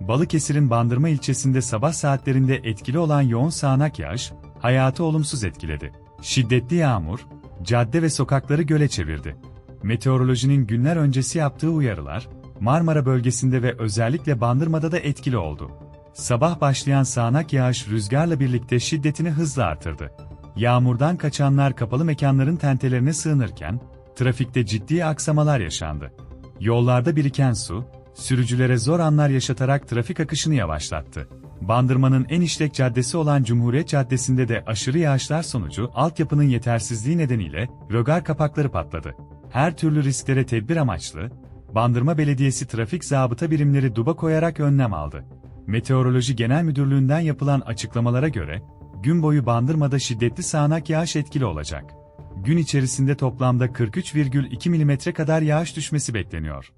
Balıkesir'in Bandırma ilçesinde sabah saatlerinde etkili olan yoğun sağanak yağış, hayatı olumsuz etkiledi. Şiddetli yağmur, cadde ve sokakları göle çevirdi. Meteorolojinin günler öncesi yaptığı uyarılar, Marmara bölgesinde ve özellikle Bandırma'da da etkili oldu. Sabah başlayan sağanak yağış rüzgarla birlikte şiddetini hızla artırdı. Yağmurdan kaçanlar kapalı mekanların tentelerine sığınırken, trafikte ciddi aksamalar yaşandı. Yollarda biriken su, sürücülere zor anlar yaşatarak trafik akışını yavaşlattı. Bandırma'nın en işlek caddesi olan Cumhuriyet Caddesi'nde de aşırı yağışlar sonucu altyapının yetersizliği nedeniyle rögar kapakları patladı. Her türlü risklere tedbir amaçlı, Bandırma Belediyesi trafik zabıta birimleri duba koyarak önlem aldı. Meteoroloji Genel Müdürlüğü'nden yapılan açıklamalara göre, gün boyu Bandırma'da şiddetli sağanak yağış etkili olacak. Gün içerisinde toplamda 43,2 mm kadar yağış düşmesi bekleniyor.